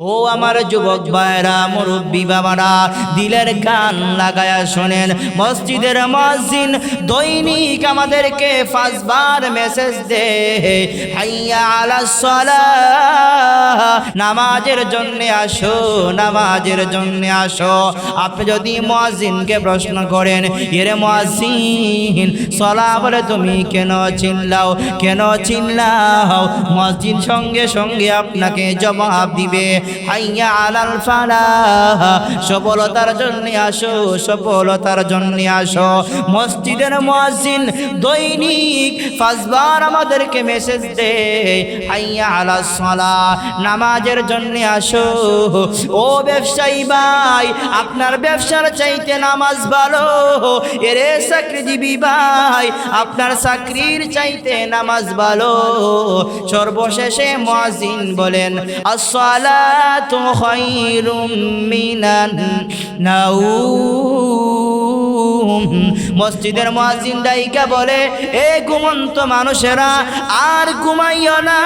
ও আমার যুবক ভাইরা, মুরব্বী বাবারা, দিলের কান লাগায়া শোনেন, মসজিদের মসজিদ দৈনিক আমাদেরকে পাঁচবার মেসেজ দে হাইয়া নামাজের জন্য আসো, নামাজের জন্য আসো। আপনি যদি মসজিদকে প্রশ্ন করেন, এরে মসজিদ সলা বলে তুমি কেন চিল্লাও কেন চিল্লাও? মসজিদ সঙ্গে সঙ্গে আপনাকে জবাব দিবে। হাইয়া আলাল ফালাহ। সফলতার জন্য আসো, সফলতার জন্য আসো। মসজিদের মসজিদ দৈনিক পাঁচবার আমাদেরকে মেসেজ দে হাইয়া আলা সালা নামাজের জন্য আসো। ও ব্যবসায়ী ভাই, আপনার ব্যবসার চাইতে নামাজ ভালো। এরে চাকরিজীবী ভাই, আপনার চাকরির চাইতে নামাজ ভালো। সর্বশেষে মজিন বলেন মসজিদের মুয়াজ্জিন দাইকা বলে, এ ঘুমন্ত মানুষেরা, আর ঘুমাইও না।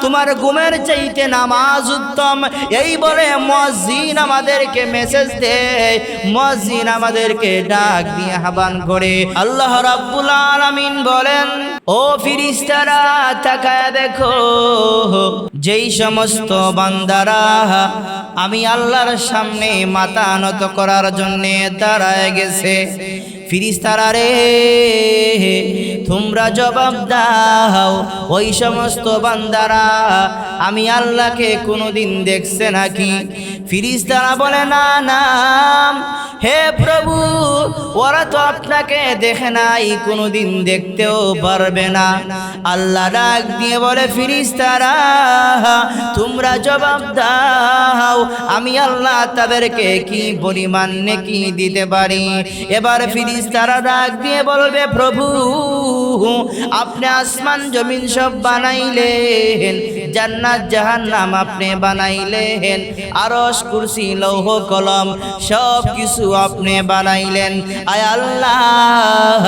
তোমার ঘুমের চাইতে নামাজ উত্তম। এই বলে মসজিদ আমাদেরকে মেসেজ দেয়। মসজিদ আমাদেরকে ডাক দিয়ে আহ্বান করে। আল্লাহ রাব্বুল আলামিন বলেন ও ফিরিস্তারা, তাকায় দেখো, যেই সমস্ত বান্দারা, আমি আল্লাহর সামনে মাথা নত করার জন্যে দাঁড়ায় গেছে ফিরিস্তারা রে, তোমরা জবাব দাও, ওই সমস্ত বান্দারা, আমি আল্লাহকে কোনোদিন দেখছে নাকি? ফিরিস্তারা বলে, না না, হে প্রভু, ওরা তো আপনাকে দেখে নাই, কোনোদিন দেখতেও পারবে না। আল্লাহ ডাক দিয়ে বলে ফিরিস তারা তোমরা জবাব দাও, আমি আল্লাহ তাদেরকে কি পরিমাণ নেকি দিতে পারি? এবার ফিরিস তারা ডাক দিয়ে বলবে, প্রভু, আপনি আসমান জমিন সব বানাইলেন, জান্নাত জাহান্নাম আপনি বানাইলেন, আরশ, কুরসি, লৌহ, কলম সব কিছু আপনি বানাইলেন। আয় আল্লাহ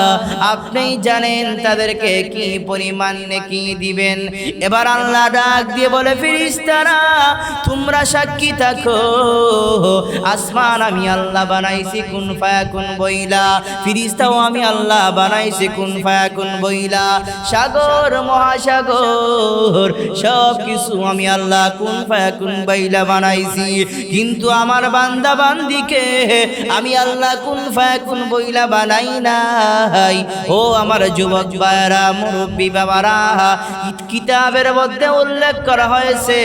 আপনি জানেন তাদেরকে কি পরিমাণ কি দিবেন। এবার আল্লাহ ডাক দিয়ে বলে ফিরিস্তারা তোমরা সাক্ষী থাকো। আসমান আমি আল্লাহ বানাইছি কোন ফায়া কোন বইলা। ফিরিস্তাও আমি আল্লাহ বানাইছি কোন ফায়া কোন বইলা। সাগর মহাসাগর সব কিছু আমি আল্লাহ কোন ফায়া কোন বইলা বানাইছি। কিন্তু আমার বান্দা বান্দিকে আমি আল্লাহ কোন ফায়া কোন বইলা বানাই নাই ও আমার যুবক বায়রা মুরব্বী বাবারা কিতাবের মধ্যে উল্লেখ করা হয়েছে,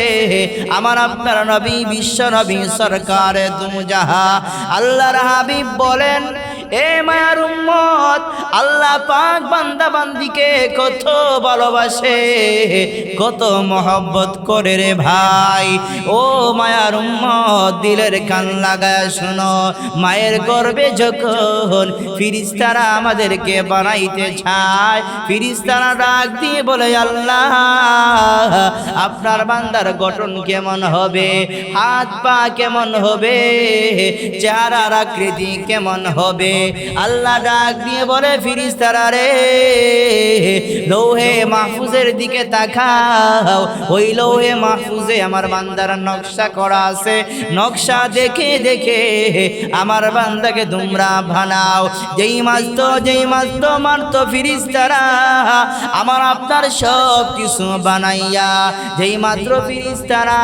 আমার আপনার নবী, বিশ্ব নবী সরকার দুমজাহা, আল্লাহর হাবিব বলেন এ মায়ার উম্মত, আল্লাহ পাক বান্দা বান্দিকে কত ভালোবাসে, কত মহব্বত করে রে ভাই। ও মায়ার উম্মত, দিলের কান লাগায় শোনো, মায়ের গর্বে যখন ফিরিস্তারা আমাদেরকে বানাইতে চায়, ফিরিস্তারা ডাক দিয়ে বলে, আল্লাহ, আপনার বান্দার গঠন কেমন হবে? হাত পা কেমন হবে? চেহারার আকৃতি কেমন হবে? আল্লাহ ডাক দিয়ে বলে, ফিরিস্তারা রে, লৌহে মাহফুজের দিকে তাকাও। ওই লৌহে মাহফুজে আমার বান্দার নকশা করা আছে। নকশা দেখে দেখে আমার বান্দাকে তোমরা বানাও। যেই মাছ তো, যেই মাছ তো, মারতো ফিরিস্তারা। আমার আপনার সব কিছু বানাইয়া, যেই মাত্র ফিরিস্তারা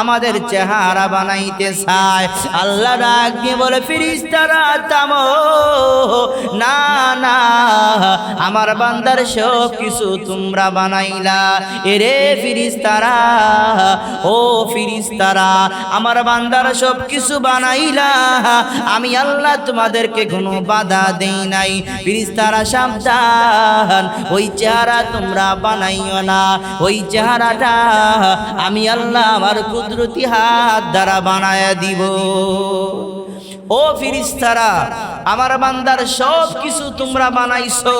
আমাদের চেহারা বানাইতে চায়। আল্লাহ ডাক দিয়ে বলে, ফিরিস্তারা থামো। না না, আমার বান্দার সব কিছু তোমরা বানাইলা। এরে ফিরিস্তারা, ও ফিরিস্তারা, আমার বান্দার সব কিছু বানাইলা। আমি আল্লাহ তোমাদেরকে কোনো বাধা দেই নাই। ফিরিস্তারা, সাবধান, ওই চেহারা তোমরা বানাইও না। ওই চেহারাটা আমি আল্লাহ আমার কুদরতি হাত দ্বারা বানায় দিব। ও ফিরিস্তারা, আমার বান্দার সব কিছু তোমরা বানাইছো।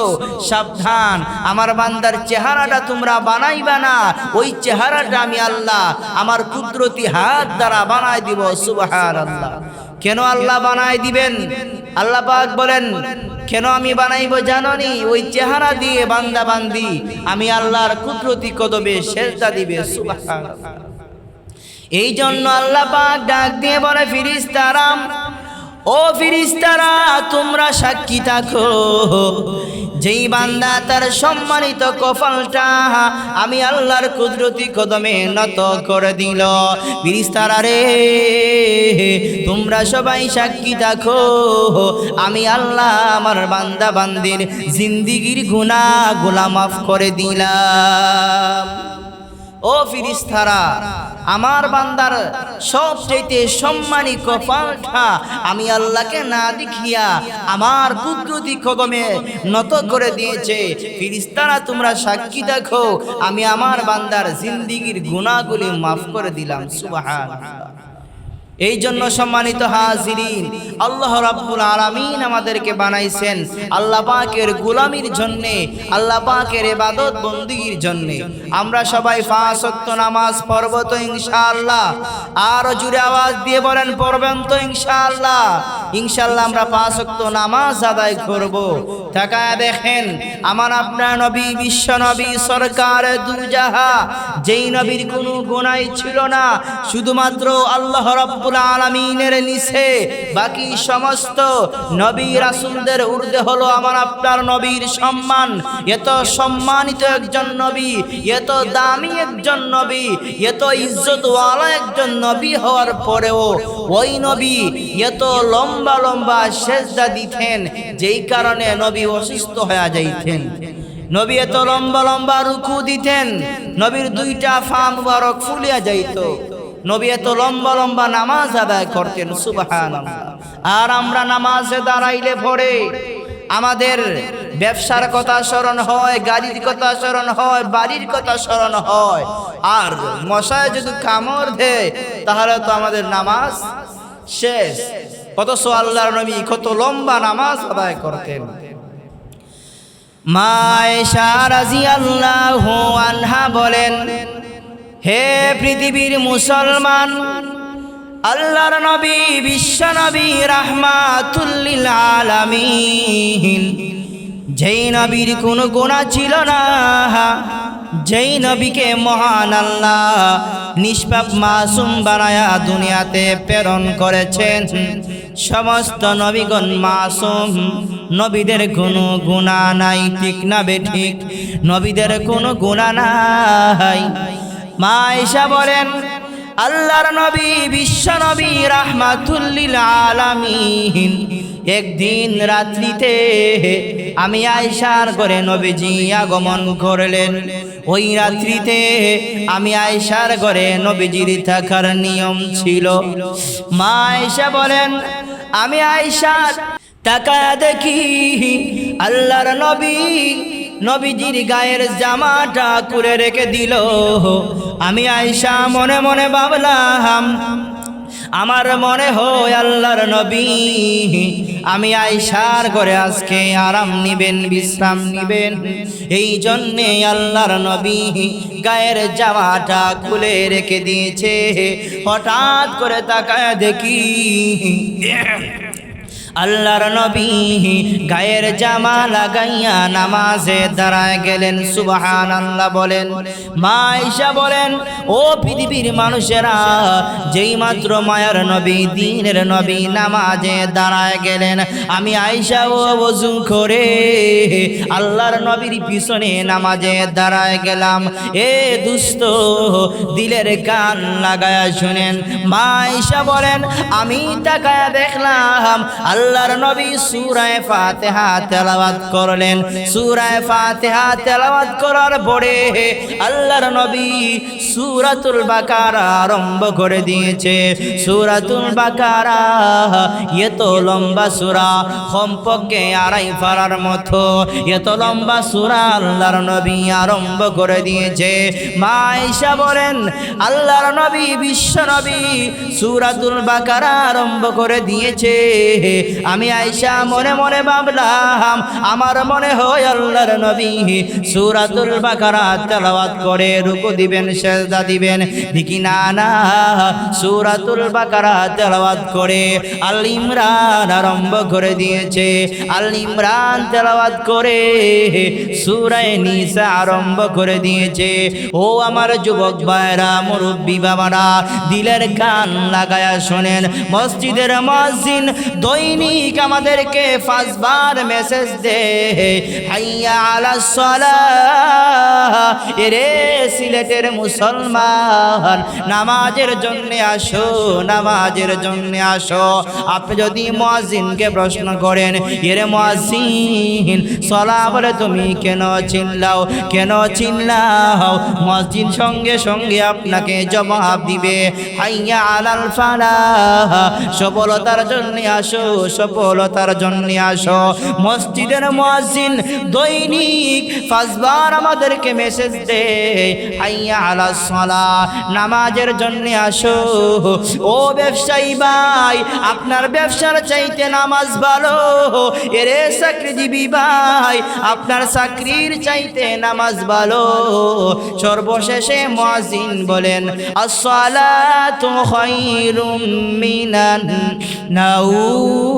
সাবধান, আমার বান্দার চেহারাটা তোমরা বানাইবা না। ওই চেহারাটা আমি আল্লাহ, আমার কুদরতি হাত দ্বারা বানাই দিব সুবাহান আল্লাহ কেন আল্লাহ বানাই দিবেন? আল্লাহ পাক বলেন, কেন আমি বানাইব জাননি ওই চেহারা দিয়ে বান্দা বান্দি, আমি আল্লাহর কুদরতি কদবে সেজদা দিবে, সুবহানাল্লাহ। এই জন্য আল্লাহ পাক ডাক দিয়ে বলে, ফিরিস্তারাম ও ফিরিস্তারা, তোমরা সাক্ষী থাকো। যেই বান্দা তার সম্মানিত কপালটা আমি আল্লাহর কুদরতি কদমে নত করে দিল। ফিরিস্তারা রে, তোমরা সবাই সাক্ষী থাকো। আমি আল্লাহ আমার বান্দা বান্দির জিন্দিগির গুণা গোলা মাফ করে দিলাম। ও ফিরিস্তারা, আমার বান্দার সব চাইতে সম্মানী কপালটা আমি আল্লাহকে না দেখিয়া আমার কুদরতি কদমে নত করে দিয়েছে। ফিরিস্তারা, তোমরা সাক্ষী দেখো, আমি আমার বান্দার জিন্দিগির গুণাগুলি মাফ করে দিলাম সুবাহান এই জন্য সম্মানিত হাজিরিন, আল্লাহ রাব্বুল আলামিন আমাদেরকে বানাইছেন আল্লাহ পাকের গোলামির জন্য, আল্লাহ পাকের ইবাদত বন্দিগির জন্য। আমরা সবাই ওয়াক্ত নামাজ পড়ব তো ইনশাআল্লাহ। আর জুড়ে আওয়াজ দিয়ে বলেন, পড়বেন তো ইনশাআল্লাহ। ইনশাআল্লাহ আমরা পাঁচ ওয়াক্ত নামাজ আদায় করব। তাকায় দেখেন, আমার আপনার নবী, বিশ্ব নবী, সরকার দুজাহা যেই নবীর কোনো গুনাই ছিল না, শুধুমাত্র আল্লাহ রাব্বুল আলামিনের নিচে। বাকি সমস্ত নবী রাসূলদের ঊর্ধ্বে হলো আমার আপনার নবীর সম্মান। এত সম্মানিত একজন নবী, এত দামি একজন নবী, এত ইজ্জতওয়ালা একজন নবী হওয়ার পরেও ওই নবী এত লম্বা লম্বা সেজদা দিতেন, যেই কারণে নবী অসুস্থ হয়ে যাইতেন। নবী এত লম্বা লম্বা রুকু দিতেন, নবীর দুইটা ফা মুবারক ফুলিয়া যাইত। নবী এত লম্বা লম্বা নামাজ আদায় করতেন সুবাহান আর আমরা নামাজে দাঁড়াইলে পরে আমাদের ব্যবসার কথা স্মরণ হয়, গাড়ির কথা স্মরণ হয়, বাড়ির কথা স্মরণ হয়। আর মশায় যদি কামড় দেয়, তাহলে তো আমাদের নামাজ শেষ। কত আল্লাহর নবী কত লম্বা নামাজ আদায় করতেন। মায়েশা রাজি আল্লাহ আনহা বলেন হে পৃথিবীর মুসলমান, আল্লাহর নবী, বিশ্ব নবী, রাহমাতুল্লিল আলামিন। যেই নবীর কোনো গুণা ছিল না, যেই নবীকে মহান আল্লাহ নিষ্পাপ মাসুম বানায়া দুনিয়াতে প্রেরণ করেছেন, সমস্ত নবীগণ মাসুম, নবীদের কোনো গুণা নাই, ঠিক না বে ঠিক? নবীদের কোনো গুণা নাই। মা বলেন, আল্লাহর নবী, বিশ্ব নবী রাহমাতুল্লিল আলামিন। একদিন রাত্রিতে আমি আয়সার করে নবীজি আগমন করলেন। ওই রাত্রিতে আমি আয়সার ঘরে নবীজির থাকার নিয়ম ছিল। মা আয়সা বলেন, আমি আয়সার টাকা দেখি আল্লাহর নবী নবীজির গায়ের জামাটা করে রেখে দিল। আমি আয়সা মনে মনে ভাবলাম, আমার মনে হয় আল্লাহর নবী। আমি আয়সার করে আজকে আরাম নিবেন, বিশ্রাম নিবেন। এই জন্যে আল্লাহর নবী গায়ের জামাটা খুলে রেখে দিয়েছে। হঠাৎ করে তাকায় দেখি আল্লাহর নবী গায়ের জামা লাগাইয়া নামাজে দাঁড়ায় গেলেন সুবাহান আল্লাহ বলেন। মা ঈশা বলেন, ও পৃথিবীর মানুষেরা, যেই মাত্র মায়ার নবী, দিনের নবী নামাজে দাঁড়ায় গেলেন, আমি আয়সা ও ওযু করে আল্লাহর নবীর পিছনে নামাজে দাঁড়ায় গেলাম। এ দুস্থ, দিলের কান লাগায়া শুনেন। মা বলেন, আমি তাকায় দেখলাম আল্লাহর নবী সূরায়ে ফাতিহা তেলাওয়াত করলেন। সূরায়ে ফাতিহা তেলাওয়াত করার পরে আল্লাহর নবী সূরাতুল বাকারা আরম্ভ করে দিয়েছে। সূরাতুল বাকারা এত লম্বা সূরা, কমপক্ষে আড়াই পারার মতো। এত লম্বা সূরা আল্লাহর নবী আরম্ভ করে দিয়েছে। মা বলেন, আল্লাহর নবী বিশ্ব নবী সূরাতুল বাকারা আরম্ভ করে দিয়েছে। আমি আইসা মনে মনে ভাবলাম, আমার মনে হয় আল্লাহর নবী সুরাতুল বাকারা তেলাওয়াত করে রুকু দিবেন, সেজদা দিবেন। দেখি না না, সুরাতুল বাকারা তেলাওয়াত করে আল ইমরান আরম্ভ করে দিয়েছে। আল ইমরান তেলাওয়াত করে সুরায় নিসা আরম্ভ করে দিয়েছে। ও আমার যুবক ভাইরা, মুরব্বী বাবারা, দিলের কান লাগায়া শোনেন, মসজিদের মসজিদ দৈনিক আমাদেরকে পাঁচবার মেসেজ দে। হাইয়া এরে সিলেটের মুসলমান, নামাজের জন্য আসো, নামাজের জন্য আসো। আপনি যদি মসজিদকে প্রশ্ন করেন, এরে মসজিদ সলা বলে তুমি কেন চিল্লাও কেন চিল্লাও? মসজিদ সঙ্গে সঙ্গে আপনাকে জবাব দিবে। হাইয়া আলাল ফালাহ সফলতার জন্য আসো সফলতার জন্য আসো। মসজিদের মসজিদ দৈনিক পাঁচবার আমাদেরকে মেসেজ দে হাইয়া আলা সালা নামাজের জন্য আসো। ও ব্যবসায়ী ভাই, আপনার ব্যবসার চাইতে নামাজ ভালো। এরে চাকরিজীবী ভাই, আপনার চাকরির চাইতে নামাজ ভালো। সর্বশেষে মজিন বলেন, আসসালাতু খায়রুম মিনান নাউম।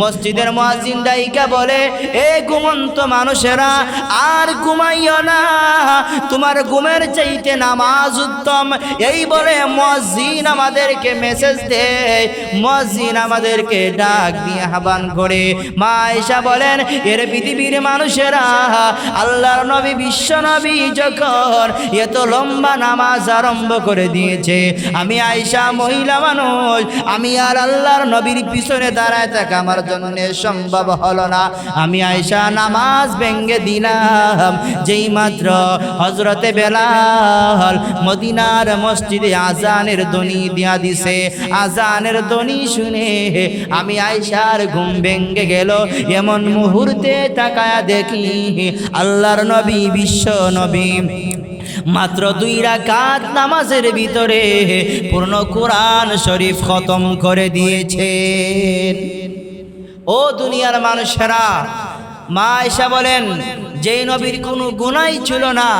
মসজিদের মুয়াজ্জিন দাইকা বলে, এ ঘুমন্ত মানুষেরা, আর ঘুমাইও না। তোমার ঘুমের চাইতে নামাজ উত্তম। এই বলে মসজিদ আমাদেরকে মেসেজ দেয়। মসজিদ আমাদেরকে ডাক দিয়ে আহ্বান করে। মা আয়েশা বলেন, এর পৃথিবীর মানুষেরা, আল্লাহর নবী, বিশ্ব নবী যখন এত লম্বা নামাজ আরম্ভ করে দিয়েছে, আমি আয়সা মহিলা মানুষ, আমি আর আল্লাহর নবীর পিছনে দাঁড়ায় থাকা আমার জন্য সম্ভব হলো না। আমি আয়সা নামাজ ভেঙ্গে দিলাম। যেই মাত্র হজরতে বেলাল মদিনার মসজিদে আজানের ধ্বনি দিয়া দিছে আজানের ধ্বনি শুনে আমি আয়েশার ঘুম ভেঙ্গে গেল। এমন মুহূর্তে তাকায়া দেখি আল্লাহর নবী, বিশ্ব নবী। মাত্র দুই রাকাত নামাজের ভিতরে পূর্ণ কোরআন শরীফ খতম করে দিয়েছেন। ও দুনিয়ার মানুষেরা, মা এসা বলেন, যেই নবীর কোনো গুণাই ছিল না,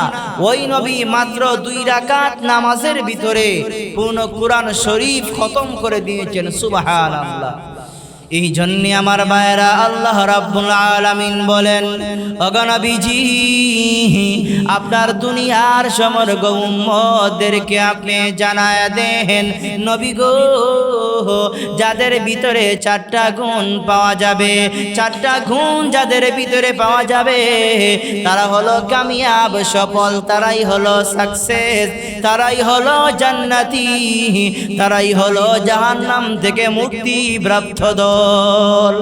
ওই নবী মাত্র দুই রাকাত নামাজের ভিতরে পূর্ণ কোরআন শরীফ খতম করে দিয়েছেন সুবাহ আল্লাহ এই জন্যে আমার ভাইরা আল্লাহ রাব্বুল আলামিন বলেন অগনবীজি আপনার দুনিয়ার সমর্গ উম্মতদেরকে আপনি জানায় দেন, নবী গো, যাদের ভিতরে চারটা গুণ পাওয়া যাবে, চারটা গুণ যাদের ভিতরে পাওয়া যাবে, তারা হলো কামিয়াব সফল, তারাই হলো সাকসেস তারাই হলো জান্নাতি, তারাই হলো জাহান্নাম থেকে মুক্তি প্রাপ্ত দল। আমল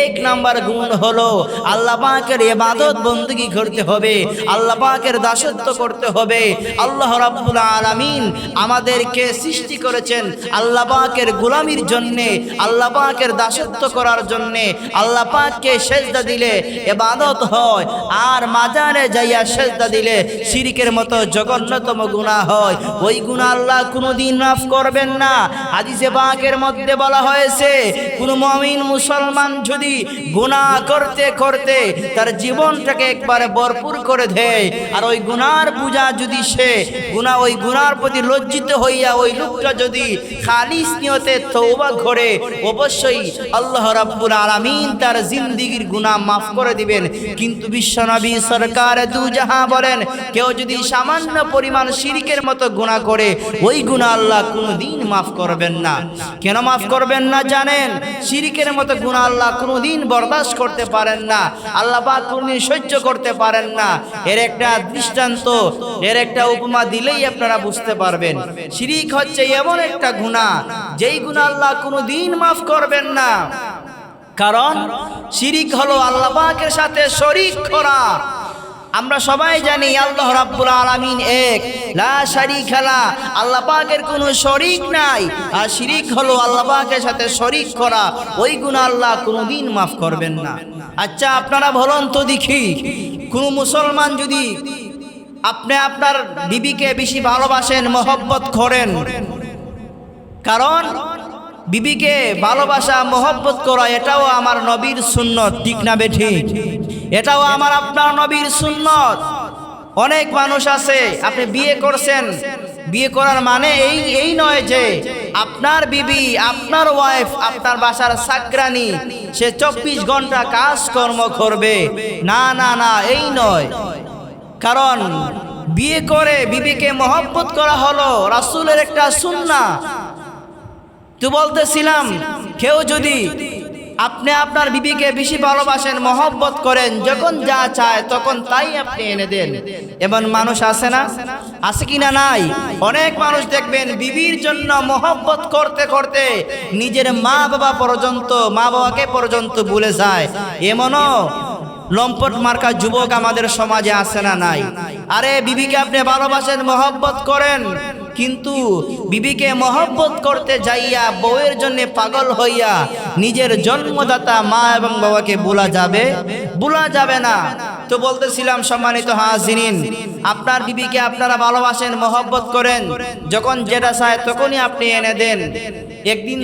এক নাম্বার গুণ হলো আল্লাহ পাকের এবাদত বন্দুকি করতে হবে, আল্লাহ পাকের দাসত্ব করতে হবে। আল্লাহ রাব্বুল আলামিন আমাদেরকে সৃষ্টি করেছেন আল্লাহ পাকের গোলামির জন্যে, আল্লাহ পাকের দাসত্ব করার জন্যে। আল্লাহ পাককে সেজদা দিলে এবাদত হয়, আর মাজারে যাইয়া সেজদা দিলে শিরিকের মতো জঘন্যতম গুণা হয়। ওই গুণা আল্লাহ কোনোদিন মাফ করবেন না। হাদিসে পাকের মধ্যে বলা হয়েছে, কোনো মমিন মুসলমান যদি গুনাহ করতে করতে তার জীবনটাকে একবারে ভরপুর করে দেয়, আর ওই গুনার পূজা যদি সে, গুনাহ ওই গুনার প্রতি লজ্জিত হইয়া ওই লোকটা যদি খালিস নিয়তে তৌবা করে, অবশ্যই আল্লাহ রাব্বুল আলামিন তার জিন্দিগির গুনাহ মাফ করে দিবেন। কিন্তু বিশ্বনবী সরকার দু জাহা বলেন, কেউ যদি সামান্য পরিমাণ শিরিকের মতো গুনাহ করে, ওই গুনাহ আল্লাহ কোনোদিন মাফ করবেন না। কেন মাফ করবেন না জানেন? শিরিকের মতো গুনাহ আল্লাহ কোনোদিন বরদাস্ত করতে পারেন না। আল্লাহ পাক কোনোদিন সহ্য করতে পারেন না। এর একটা দৃষ্টান্ত, এর একটা উপমা দিলেই আপনারা বুঝতে পারবেন। শিরিক হচ্ছে এমন একটা গুনাহ, যেই গুনাহ আল্লাহ কোনোদিন মাফ করবেন না। কারণ শিরিক হলো আল্লাহ পাকের সাথে শরিক করা। আমরা সবাই জানি আল্লাহ রাব্বুল আলামিন এক। লা শারিকা লা। আল্লাহ পাকের কোনো শরিক নাই। আর শিরিক হলো আল্লাহ পাকের সাথে শরিক করা। ওই গুনাহ আল্লাহ কোনোদিন মাফ করবেন না। আচ্ছা আপনারা বলুন তো দেখি, কোন মুসলমান যদি আপনি আপনার বিবিকে বেশি ভালোবাসেন, মহব্বত করেন, কারণ বিবিকে ভালোবাসা, মহব্বত করা এটাও আমার নবীর সুন্নত, ঠিক না বেঠিক এটাও আমার আপনার নবীর সুন্নত। অনেক মানুষ আছে, আপনি বিয়ে করছেন। বিয়ে করার মানে এই এই নয় যে আপনার বিবি, আপনার ওয়াইফ, আপনার বাসার সাকরানি সে চব্বিশ ঘণ্টা কাজকর্ম করবে। না না না, এই নয়। কারণ বিয়ে করে বিবিকে মহব্বত করা হলো রাসূলের একটা সুন্না তো বলতেছিলাম, কেউ যদি আপনি আপনার বিবিকে বেশি ভালোবাসেন, মহব্বত করেন, যখন যা চায় তখন তাই আপনি এনে দেন। এমন মানুষ আছে না? আছে কি না নাই? অনেক মানুষ দেখবেন বিবির জন্য মহব্বত করতে করতে নিজের মা বাবা পর্যন্ত মা বাবাকে পর্যন্ত ভুলে যায়। এমনও লম্পট মার্কা যুবক আমাদের সমাজে আছে না নাই? আরে, বিবিকে আপনি ভালোবাসেন, মহব্বত করেন। কিন্তু বিবিকে মহব্বত করতে যাইয়া বউয়ের জন্য পাগল হইয়া নিজের জন্মদাতা মা এবং বাবাকে বলা যাবে? বলা যাবে না। তো বলতেছিলাম সম্মানিত হাজিরিন, আপনার বিবিকে আপনারা ভালোবাসেন, মহব্বত করেন। যখন যেটা চায় তখনই আপনি এনে দেন। একদিন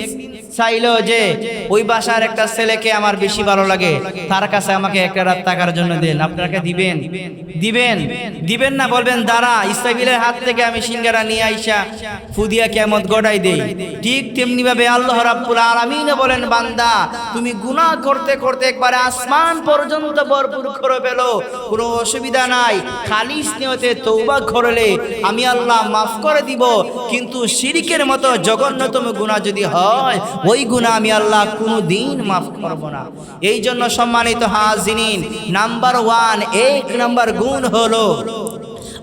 চাইলো যে, ওই বাসার একটা ছেলেকে আমার বেশি ভালো লাগে। তার কাছে আমাকে একটা রাত টাকার জন্য দেন। আপনাকে দিবেন। দিবেন। দিবেন না, বলবেন, দাঁড়া ইসরাবিলের হাত থেকে আমি সিঙ্গারা নিয়ে আইসা ফুদিয়া কেমত গড়াই দেই। ঠিক তেমনি ভাবে আল্লাহ রাব্বুল আলামিন বলেন, বান্দা, তুমি গুনাহ করতে করতে একবারে আসমান পর্যন্ত ভরপুর করে পেল কোনো অসুবিধা নাই। খালি স্নেহতে তৌবা করলে আমি আল্লাহ মাফ করে দিব। কিন্তু শিরিকের মতো জঘন্যতম গুনাহ যদি হয় ওই গুণা আমি আল্লাহ কোনো দিন মাফ করব না। এই জন্য সম্মানিত হাজিনিন নাম্বার ওয়ান, এক নাম্বার গুণ হলো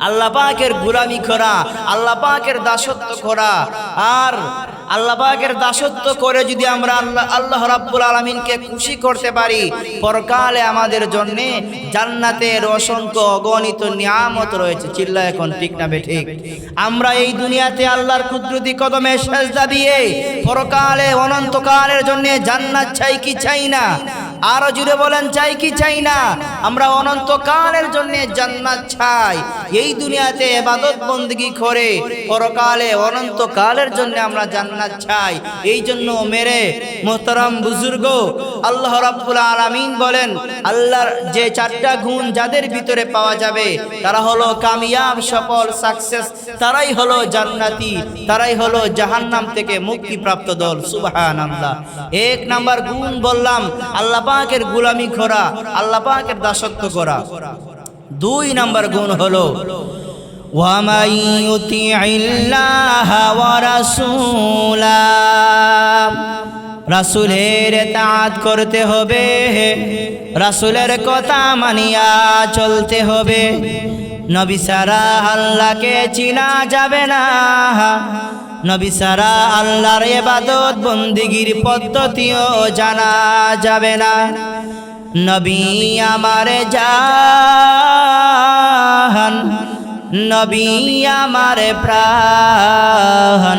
আল্লাহ পাকের গুলামি করা, আল্লাহ পাকের দাসত্ব করা। আর আল্লাহ পাকের দাসত্ব করে যদি আমরা আল্লাহ আল্লাহ রাব্বুল আলমিনকে খুশি করতে পারি, পরকালে আমাদের জন্যে জান্নাতের অসংখ্য অগণিত নিয়ামত রয়েছে। চিল্লা এখন ঠিক না ঠিক? আমরা এই দুনিয়াতে আল্লাহর কুদরতি কদমে শেষ দাবিয়ে পরকালে অনন্তকালের জন্যে জান্নাত চাই কি চাই না? আরও জুড়ে বলেন, চাই কি চাই না? আমরা অনন্তকালের জন্য জান্নাত চাই। এই দুনিয়াতে এবাদত বন্দী করে, পরকালে অনন্তকালের জন্য আমরা জান্নাত চাই। এই জন্য মেরে, মোহতারাম বুজুর্গ, আল্লাহ রাব্বুল আলামিন বলেন, আল্লাহর যে চারটা গুণ যাদের ভিতরে পাওয়া যাবে, তারা হলো কামিয়াব, সফল সাকসেস তারাই হলো জান্নাতি, তারাই হলো জাহান্নাম থেকে মুক্তিপ্রাপ্ত দল। সুবহানাল্লাহ। এক নাম্বার গুণ বললাম, আল্লাহ পাকের গুলামি করা আল্লাহ পাকের দাসত্ব করা দুই নাম্বার গুণ হলো ومن يطع الله ورسوله রাসুলের তাঁত করতে হবে রাসুলের কথা মানিয়া চলতে হবে নবী সারা আল্লাহকে চিনা যাবে না নবী সারা আল্লাহর এবাদত বন্দিগির পদ্ধতিও জানা যাবে না। নবী আমার জান নবী আমার প্রাণ।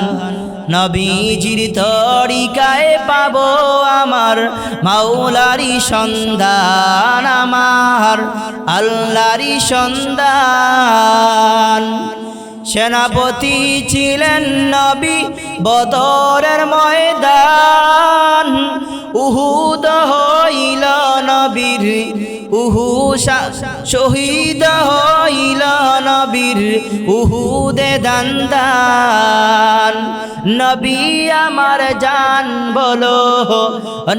নবীজির তরিকায় পাবো আমার মাওলারি সন্ধান আমার, আল্লাহরি সন্ধান। সেনাপতি ছিলেন নবী বদরের ময়দান। উহুদ হইল নবীর উহু শহীদ হইল নবীর উহুদে দান্দান। নবী আমার জান বলো,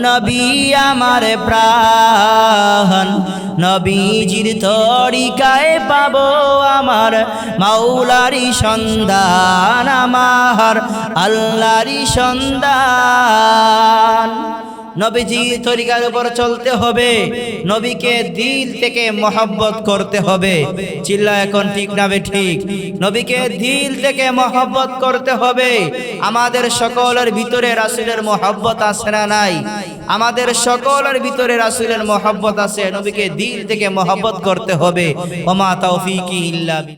নবী আমার প্রাণ। নবীজির তরিকায় পাবো আমার মাওলারি সন্ধান আমার আল্লাহরি সন্ধান নবীজি তরিকার উপর চলতে হবে। নবীকে দিল থেকে মহব্বত করতে হবে। চিল্লা এখন ঠিক নাবে ঠিক। নবীকে দিল থেকে মহব্বত করতে হবে। আমাদের সকলের ভিতরে রাসুলের মহব্বত আছে না নাই? আমাদের সকলের ভিতরে রাসুলের মহব্বত আছে। নবীকে দিল থেকে মহব্বত করতে হবে। ওমা তৌফিকি ইল্লা